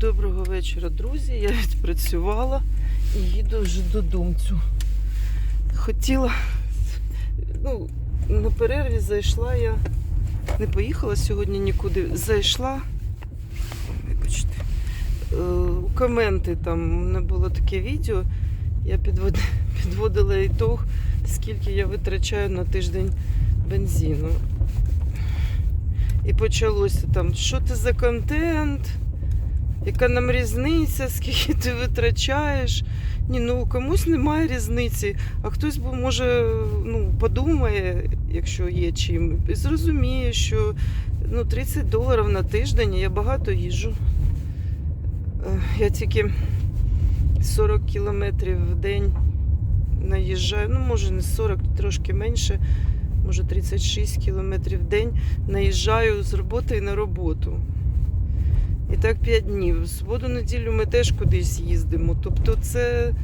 Доброго вечора, друзі. Я відпрацювала і їду вже додумцю. Хотіла, ну, на перерві зайшла я, не поїхала сьогодні нікуди. Зайшла, вибачте, е, у коменти там у мене було таке відео. Я підвод- підводила ітог, скільки я витрачаю на тиждень бензину. І почалося там, що це за контент, яка нам різниця, скільки ти витрачаєш. Ні, ну комусь немає різниці, а хтось може ну, подумає, якщо є чим, і зрозуміє, що ну, 30 доларів на тиждень, я багато їжджу. Е, Я тільки 40 кілометрів в день наїжджаю, ну може не 40, трошки менше, може 36 кілометрів в день наїжджаю з роботи на роботу. І так 5 днів. В суботу неділю ми теж кудись їздимо. Тобто це,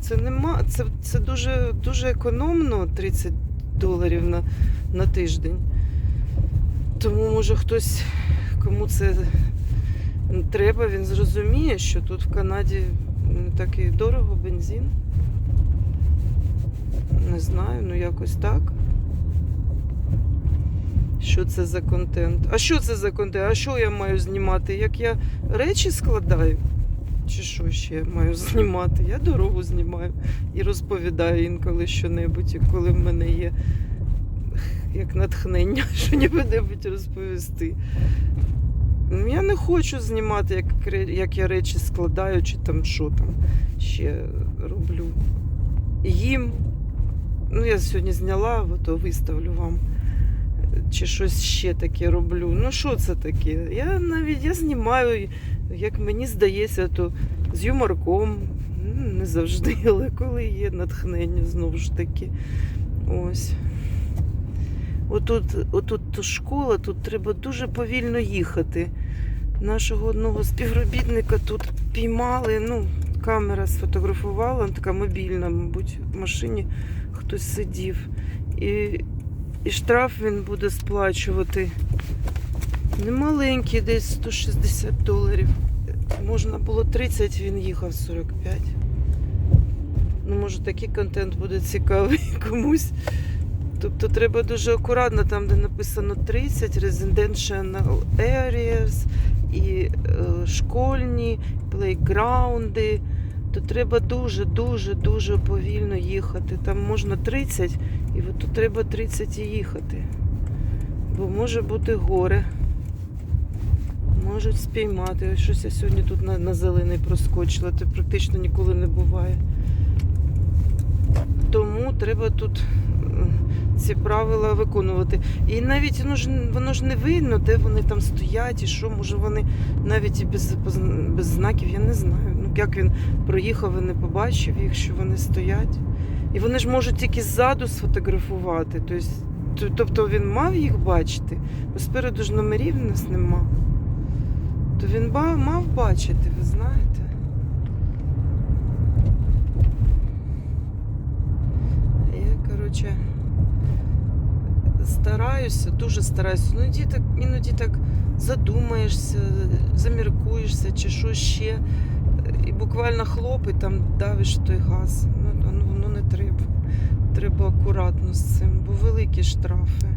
це нема, це, це дуже, дуже економно 30 доларів на, на тиждень. Тому може хтось, кому це треба, він зрозуміє, що тут в Канаді не так і дорого бензин. Не знаю, ну якось так. Що це за контент? А що це за контент? А що я маю знімати? Як я речі складаю? Чи що ще маю знімати? Я дорогу знімаю і розповідаю інколи що-небудь, коли в мене є як натхнення, що-небудь розповісти. Ну, Я не хочу знімати, як, як я речі складаю, чи там що там ще роблю. Їм. Ну, я сьогодні зняла, то виставлю вам чи щось ще таке роблю. Ну, що це таке? Я навіть я знімаю, як мені здається, то з юморком. Ну, Не завжди, але коли є натхнення, знову ж таки. Ось. Отут, отут школа, тут треба дуже повільно їхати. Нашого одного співробітника тут піймали. Ну, камера сфотографувала, така мобільна, мабуть, в машині хтось сидів. І і штраф він буде сплачувати. Немаленький, десь 160 доларів. Можна було 30, він їхав 45. Ну, може, такий контент буде цікавий комусь. Тобто треба дуже акуратно, там, де написано 30, residential areas і е, школьні, плейграунди, то треба дуже-дуже дуже повільно їхати. Там можна 30, і от тут треба 30 і їхати. Бо може бути горе. Можуть спіймати. Ось Щось я сьогодні тут на, на зелений проскочила, це практично ніколи не буває. Тому треба тут ці правила виконувати. І навіть воно ж, воно ж не видно, де вони там стоять і що, може вони навіть і без, без знаків, я не знаю. Як він проїхав і не побачив їх, що вони стоять. І вони ж можуть тільки ззаду сфотографувати. Тобто, тобто він мав їх бачити, бо спереду ж номерів у нас нема. То він мав бачити, ви знаєте. Я, коротше, стараюся, дуже стараюся. Ну, іноді так, іноді так задумаєшся, заміркуєшся чи що ще. І буквально хлоп, і там давиш той газ. Ну, ну воно не треба. Треба акуратно з цим, бо великі штрафи.